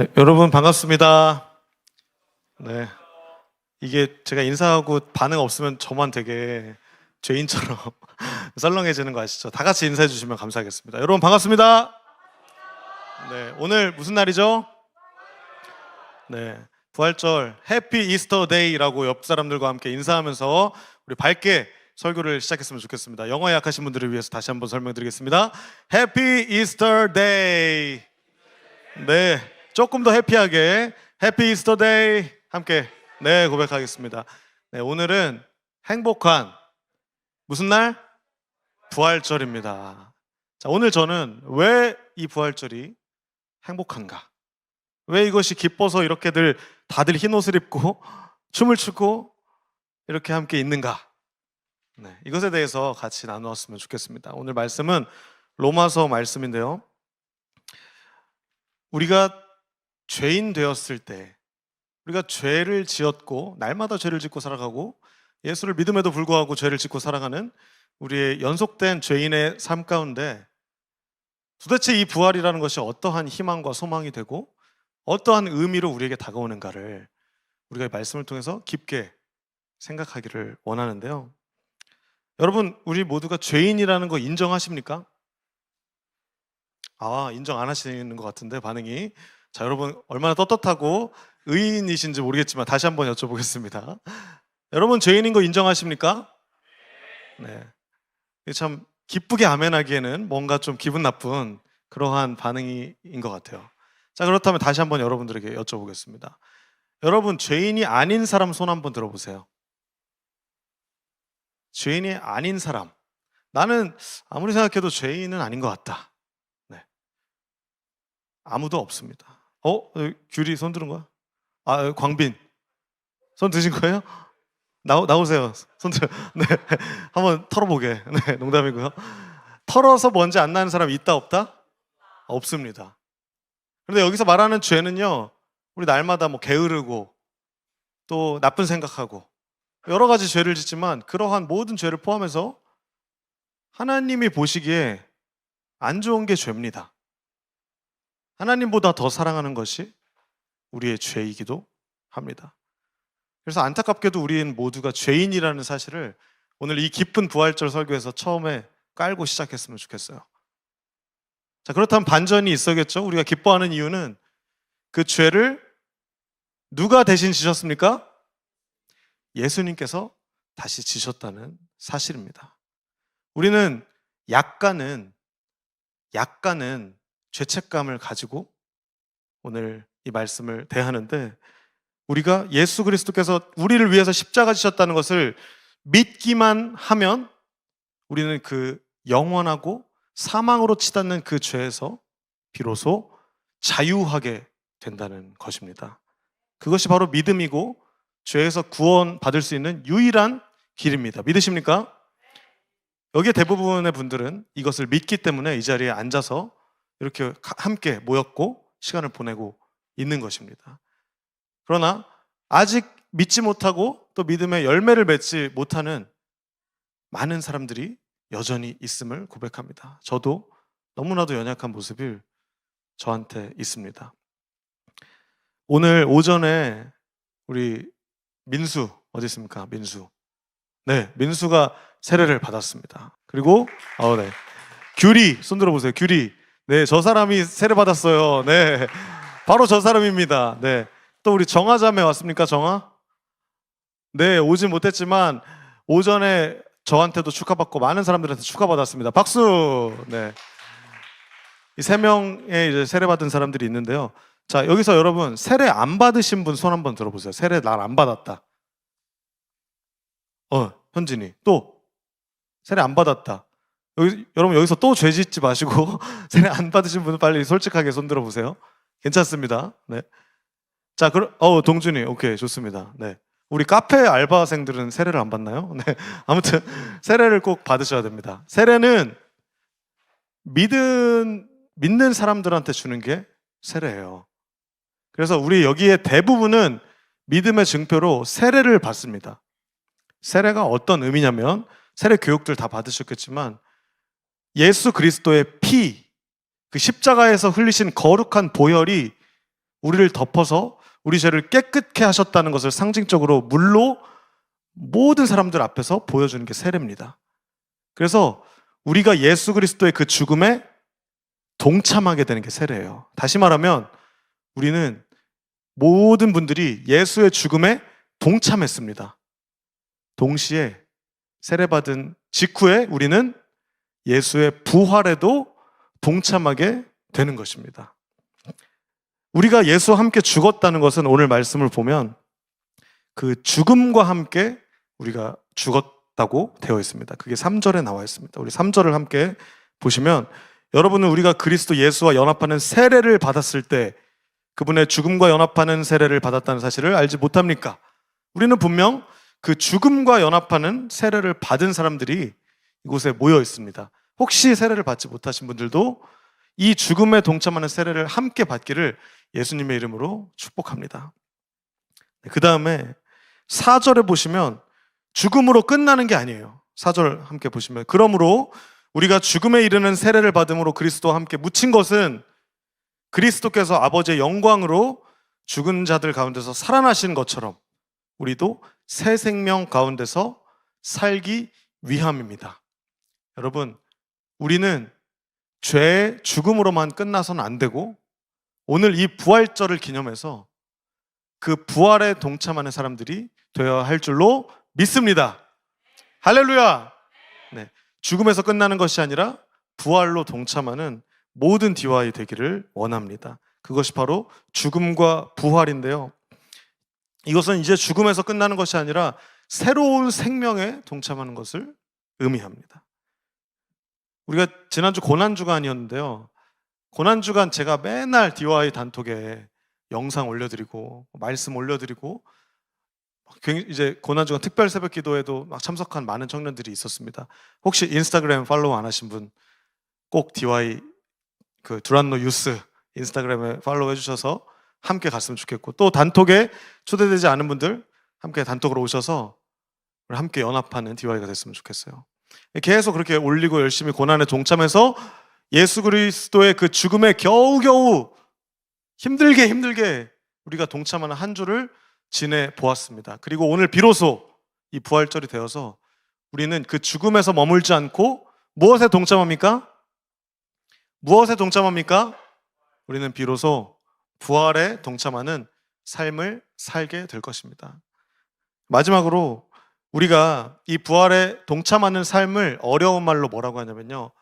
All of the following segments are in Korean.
네, 여러분 반갑습니다. 네. 이게 제가 인사하고 반응 없으면 저만 되게 죄인처럼 썰렁해지는 거 아시죠? 다 같이 인사해 주시면 감사하겠습니다. 여러분 반갑습니다. 네, 오늘 무슨 날이죠? 네, 부활절 해피 이스터 데이라고 옆 사람들과 함께 인사하면서 우리 밝게 설교를 시작했으면 좋겠습니다. 영어 약하신 분들을 위해서 다시 한번 설명드리겠습니다. 해피 이스터 데이. 네, 조금 더 해피하게 해피 이스터 데이 함께 네 고백하겠습니다. 네, 오늘은 행복한 무슨 날? 부활절입니다. 자, 오늘 저는 왜 이 부활절이 행복한가? 왜 이것이 기뻐서 이렇게들 다들 흰 옷을 입고 춤을 추고 이렇게 함께 있는가? 네, 이것에 대해서 같이 나누었으면 좋겠습니다. 오늘 말씀은 로마서 말씀인데요. 우리가 죄인 되었을 때 우리가 죄를 지었고 날마다 죄를 짓고 살아가고 예수를 믿음에도 불구하고 죄를 짓고 살아가는 우리의 연속된 죄인의 삶 가운데 도대체 이 부활이라는 것이 어떠한 희망과 소망이 되고 어떠한 의미로 우리에게 다가오는가를 우리가 이 말씀을 통해서 깊게 생각하기를 원하는데요. 여러분, 우리 모두가 죄인이라는 거 인정하십니까? 아, 인정 안 하시는 것 같은데 반응이. 자, 여러분 얼마나 떳떳하고 의인이신지 모르겠지만 다시 한번 여쭤보겠습니다. 여러분 죄인인 거 인정하십니까? 네. 참 기쁘게 아멘하기에는 뭔가 좀 기분 나쁜 그러한 반응인 것 같아요. 자, 그렇다면 다시 한번 여러분들에게 여쭤보겠습니다. 여러분 죄인이 아닌 사람 손 한번 들어보세요. 죄인이 아닌 사람. 나는 아무리 생각해도 죄인은 아닌 것 같다. 네. 아무도 없습니다. 어? 여기 귤이 손 드는 거야? 아, 여기 광빈. 손 드신 거예요? 나, 나오세요. 손 들, 네. 한번 털어보게. 네, 농담이고요. 털어서 먼지 안 나는 사람 있다, 없다? 없습니다. 그런데 여기서 말하는 죄는요, 우리 날마다 뭐 게으르고, 또 나쁜 생각하고, 여러 가지 죄를 짓지만, 그러한 모든 죄를 포함해서 하나님이 보시기에 안 좋은 게 죄입니다. 하나님보다 더 사랑하는 것이 우리의 죄이기도 합니다. 그래서 안타깝게도 우리는 모두가 죄인이라는 사실을 오늘 이 깊은 부활절 설교에서 처음에 깔고 시작했으면 좋겠어요. 자, 그렇다면 반전이 있어겠죠? 우리가 기뻐하는 이유는 그 죄를 누가 대신 지셨습니까? 예수님께서 다시 지셨다는 사실입니다. 우리는 약간은, 약간은 죄책감을 가지고 오늘 이 말씀을 대하는데 우리가 예수 그리스도께서 우리를 위해서 십자가 지셨다는 것을 믿기만 하면 우리는 그 영원하고 사망으로 치닫는 그 죄에서 비로소 자유하게 된다는 것입니다. 그것이 바로 믿음이고 죄에서 구원 받을 수 있는 유일한 길입니다. 믿으십니까? 여기에 대부분의 분들은 이것을 믿기 때문에 이 자리에 앉아서 이렇게 함께 모였고 시간을 보내고 있는 것입니다. 그러나 아직 믿지 못하고 또 믿음의 열매를 맺지 못하는 많은 사람들이 여전히 있음을 고백합니다. 저도 너무나도 연약한 모습이 저한테 있습니다. 오늘 오전에 우리 민수 어디 있습니까? 민수. 네, 민수가 세례를 받았습니다. 그리고 어, 네. 귤이 손 들어 보세요. 귤이 네, 저 사람이 세례 받았어요. 네, 바로 저 사람입니다. 네, 또 우리 정화자매 왔습니까? 정화? 네, 오진 못했지만 오전에 저한테도 축하받고 많은 사람들한테 축하받았습니다. 박수. 네. 이 세 명의 이제 세례 받은 사람들이 있는데요. 자, 여기서 여러분 세례 안 받으신 분 손 한번 들어보세요. 세례 날 안 받았다. 어, 현진이. 또 세례 안 받았다. 여기, 여러분 여기서 또 죄 짓지 마시고 세례 안 받으신 분은 빨리 솔직하게 손 들어 보세요. 괜찮습니다. 네. 자, 그럼 어 동준이 오케이 좋습니다. 네. 우리 카페 알바생들은 세례를 안 받나요? 네. 아무튼 세례를 꼭 받으셔야 됩니다. 세례는 믿은 믿는 사람들한테 주는 게 세례예요. 그래서 우리 여기에 대부분은 믿음의 증표로 세례를 받습니다. 세례가 어떤 의미냐면 세례 교육들 다 받으셨겠지만 예수 그리스도의 피, 그 십자가에서 흘리신 거룩한 보혈이 우리를 덮어서 우리 죄를 깨끗게 하셨다는 것을 상징적으로 물로 모든 사람들 앞에서 보여주는 게 세례입니다. 그래서 우리가 예수 그리스도의 그 죽음에 동참하게 되는 게 세례예요. 다시 말하면 우리는 모든 분들이 예수의 죽음에 동참했습니다. 동시에 세례받은 직후에 우리는 예수의 부활에도 동참하게 되는 것입니다. 우리가 예수와 함께 죽었다는 것은 오늘 말씀을 보면 그 죽음과 함께 우리가 죽었다고 되어 있습니다. 그게 3절에 나와 있습니다. 우리 3절을 함께 보시면 여러분은 우리가 그리스도 예수와 연합하는 세례를 받았을 때 그분의 죽음과 연합하는 세례를 받았다는 사실을 알지 못합니까? 우리는 분명 그 죽음과 연합하는 세례를 받은 사람들이 이곳에 모여 있습니다. 혹시 세례를 받지 못하신 분들도 이 죽음에 동참하는 세례를 함께 받기를 예수님의 이름으로 축복합니다. 그 다음에 4절에 보시면 죽음으로 끝나는 게 아니에요. 4절 함께 보시면 그러므로 우리가 죽음에 이르는 세례를 받음으로 그리스도와 함께 묻힌 것은 그리스도께서 아버지의 영광으로 죽은 자들 가운데서 살아나신 것처럼 우리도 새 생명 가운데서 살기 위함입니다. 여러분, 우리는 죄의 죽음으로만 끝나서는 안 되고 오늘 이 부활절을 기념해서 그 부활에 동참하는 사람들이 되어야 할 줄로 믿습니다. 할렐루야! 네. 죽음에서 끝나는 것이 아니라 부활로 동참하는 모든 디와이 되기를 원합니다. 그것이 바로 죽음과 부활인데요. 이것은 이제 죽음에서 끝나는 것이 아니라 새로운 생명에 동참하는 것을 의미합니다. 우리가 지난주 고난주간이었는데요. 고난주간 제가 맨날 DIY 단톡에 영상 올려드리고 말씀 올려드리고 굉- 이제 고난주간 특별 새벽 기도에도 막 참석한 많은 청년들이 있었습니다. 혹시 인스타그램 팔로우 안 하신 분 꼭 DIY 그 두란노 유스 인스타그램에 팔로우 해주셔서 함께 갔으면 좋겠고 또 단톡에 초대되지 않은 분들 함께 단톡으로 오셔서 함께 연합하는 DIY가 됐으면 좋겠어요. 계속 그렇게 올리고 열심히 고난에 동참해서 예수 그리스도의 그 죽음에 겨우겨우 힘들게 힘들게 우리가 동참하는 한 주를 지내 보았습니다. 그리고 오늘 비로소 이 부활절이 되어서 우리는 그 죽음에서 머물지 않고 무엇에 동참합니까? 무엇에 동참합니까? 우리는 비로소 부활에 동참하는 삶을 살게 될 것입니다. 마지막으로 우리가 이 부활에 동참하는 삶을 어려운 말로 뭐라고 하냐면요.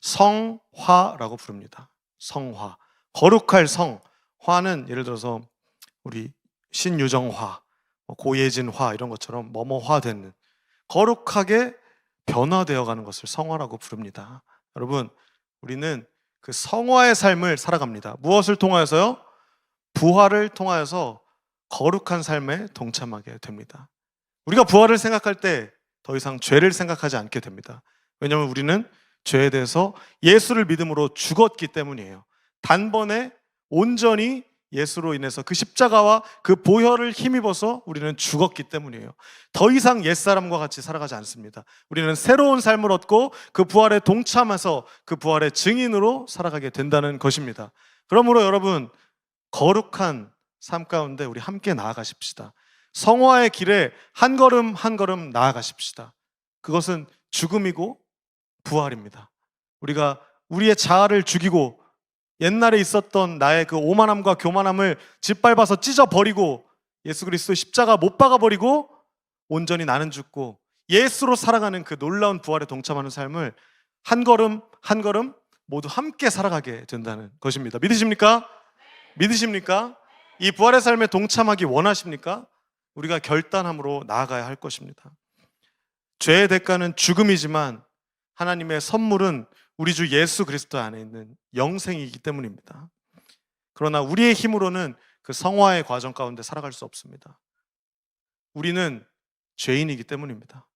성화라고 부릅니다. 성화. 거룩할 성. 화는 예를 들어서 우리 신유정화, 뭐 고예진화 이런 것처럼 뭐뭐화 되는 거룩하게 변화되어 가는 것을 성화라고 부릅니다. 여러분, 우리는 그 성화의 삶을 살아갑니다. 무엇을 통하여서요? 부활을 통하여서 거룩한 삶에 동참하게 됩니다. 우리가 부활을 생각할 때 더 이상 죄를 생각하지 않게 됩니다. 왜냐하면 우리는 죄에 대해서 예수를 믿음으로 죽었기 때문이에요. 단번에 온전히 예수로 인해서 그 십자가와 그 보혈을 힘입어서 우리는 죽었기 때문이에요. 더 이상 옛사람과 같이 살아가지 않습니다. 우리는 새로운 삶을 얻고 그 부활에 동참해서 그 부활의 증인으로 살아가게 된다는 것입니다. 그러므로 여러분, 거룩한 삶 가운데 우리 함께 나아가십시다. 성화의 길에 한 걸음 한 걸음 나아가십시다. 그것은 죽음이고 부활입니다. 우리가 우리의 자아를 죽이고 옛날에 있었던 나의 그 오만함과 교만함을 짓밟아서 찢어버리고 예수 그리스도 십자가 못 박아버리고 온전히 나는 죽고 예수로 살아가는 그 놀라운 부활에 동참하는 삶을 한 걸음 한 걸음 모두 함께 살아가게 된다는 것입니다. 믿으십니까? 믿으십니까? 이 부활의 삶에 동참하기 원하십니까? 우리가 결단함으로 나아가야 할 것입니다. 죄의 대가는 죽음이지만 하나님의 선물은 우리 주 예수 그리스도 안에 있는 영생이기 때문입니다. 그러나 우리의 힘으로는 그 성화의 과정 가운데 살아갈 수 없습니다. 우리는 죄인이기 때문입니다.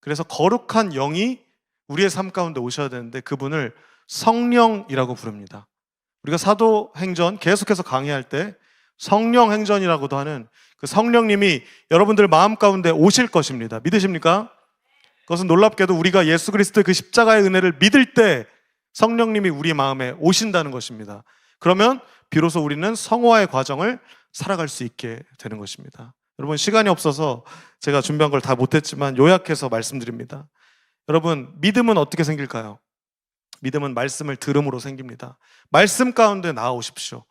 그래서 거룩한 영이 우리의 삶 가운데 오셔야 되는데 그분을 성령이라고 부릅니다. 우리가 사도행전 계속해서 강의할 때 성령 행전이라고도 하는 그 성령님이 여러분들 마음 가운데 오실 것입니다. 믿으십니까? 그것은 놀랍게도 우리가 예수 그리스도의 그 십자가의 은혜를 믿을 때 성령님이 우리 마음에 오신다는 것입니다. 그러면 비로소 우리는 성화의 과정을 살아갈 수 있게 되는 것입니다. 여러분 시간이 없어서 제가 준비한 걸 다 못했지만 요약해서 말씀드립니다. 여러분 믿음은 어떻게 생길까요? 믿음은 말씀을 들음으로 생깁니다. 말씀 가운데 나아오십시오.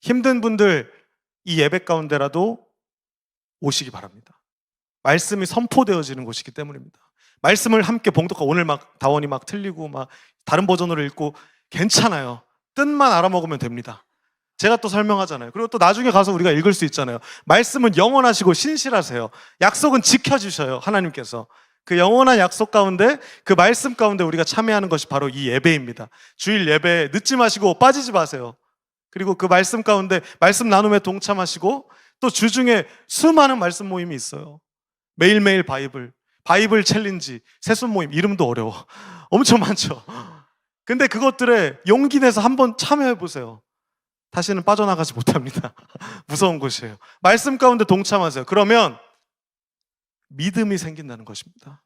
힘든 분들 이 예배 가운데라도 오시기 바랍니다. 말씀이 선포되어지는 곳이기 때문입니다. 말씀을 함께 봉독하고 오늘 막 다원이 막 틀리고 막 다른 버전으로 읽고 괜찮아요. 뜻만 알아먹으면 됩니다. 제가 또 설명하잖아요. 그리고 또 나중에 가서 우리가 읽을 수 있잖아요. 말씀은 영원하시고 신실하세요. 약속은 지켜주셔요. 하나님께서. 그 영원한 약속 가운데 그 말씀 가운데 우리가 참여하는 것이 바로 이 예배입니다. 주일 예배 늦지 마시고 빠지지 마세요. 그리고 그 말씀 가운데 말씀 나눔에 동참하시고 또 주중에 수많은 말씀 모임이 있어요. 매일매일 바이블, 바이블 챌린지, 세순 모임 이름도 어려워. 엄청 많죠. 근데 그것들에 용기 내서 한번 참여해 보세요. 다시는 빠져나가지 못합니다. 무서운 곳이에요. 말씀 가운데 동참하세요. 그러면 믿음이 생긴다는 것입니다.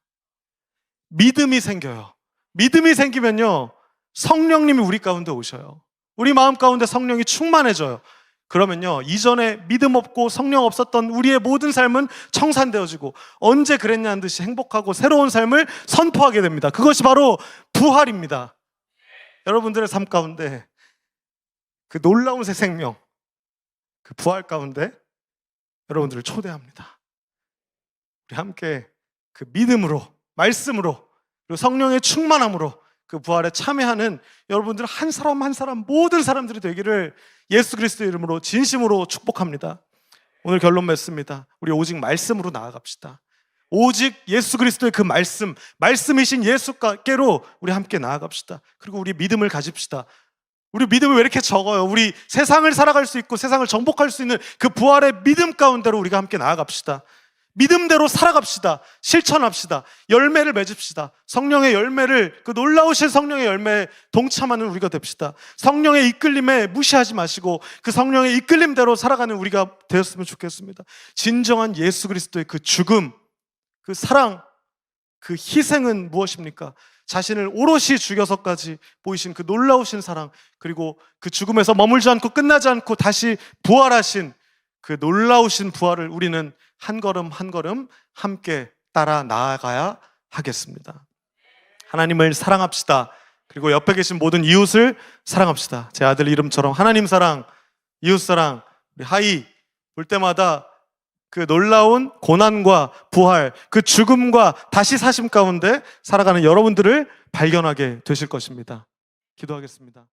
믿음이 생겨요. 믿음이 생기면요. 성령님이 우리 가운데 오셔요. 우리 마음 가운데 성령이 충만해져요. 그러면요. 이전에 믿음 없고 성령 없었던 우리의 모든 삶은 청산되어지고 언제 그랬냐는 듯이 행복하고 새로운 삶을 선포하게 됩니다. 그것이 바로 부활입니다. 여러분들의 삶 가운데 그 놀라운 새 생명, 그 부활 가운데 여러분들을 초대합니다. 우리 함께 그 믿음으로, 말씀으로, 그리고 성령의 충만함으로 그 부활에 참여하는 여러분들 한 사람 한 사람 모든 사람들이 되기를 예수 그리스도의 이름으로 진심으로 축복합니다. 오늘 결론 맺습니다. 우리 오직 말씀으로 나아갑시다. 오직 예수 그리스도의 그 말씀, 말씀이신 예수께로 우리 함께 나아갑시다. 그리고 우리 믿음을 가집시다. 우리 믿음이 왜 이렇게 적어요? 우리 세상을 살아갈 수 있고 세상을 정복할 수 있는 그 부활의 믿음 가운데로 우리가 함께 나아갑시다. 믿음대로 살아갑시다. 실천합시다. 열매를 맺읍시다. 성령의 열매를 그 놀라우신 성령의 열매에 동참하는 우리가 됩시다. 성령의 이끌림에 무시하지 마시고 그 성령의 이끌림대로 살아가는 우리가 되었으면 좋겠습니다. 진정한 예수 그리스도의 그 죽음, 그 사랑, 그 희생은 무엇입니까? 자신을 오롯이 죽여서까지 보이신 그 놀라우신 사랑, 그리고 그 죽음에서 머물지 않고 끝나지 않고 다시 부활하신 그 놀라우신 부활을 우리는 한 걸음 한 걸음 함께 따라 나아가야 하겠습니다. 하나님을 사랑합시다. 그리고 옆에 계신 모든 이웃을 사랑합시다. 제 아들 이름처럼 하나님 사랑, 이웃 사랑, 우리 하이 볼 때마다 그 놀라운 고난과 부활, 그 죽음과 다시 사심 가운데 살아가는 여러분들을 발견하게 되실 것입니다. 기도하겠습니다.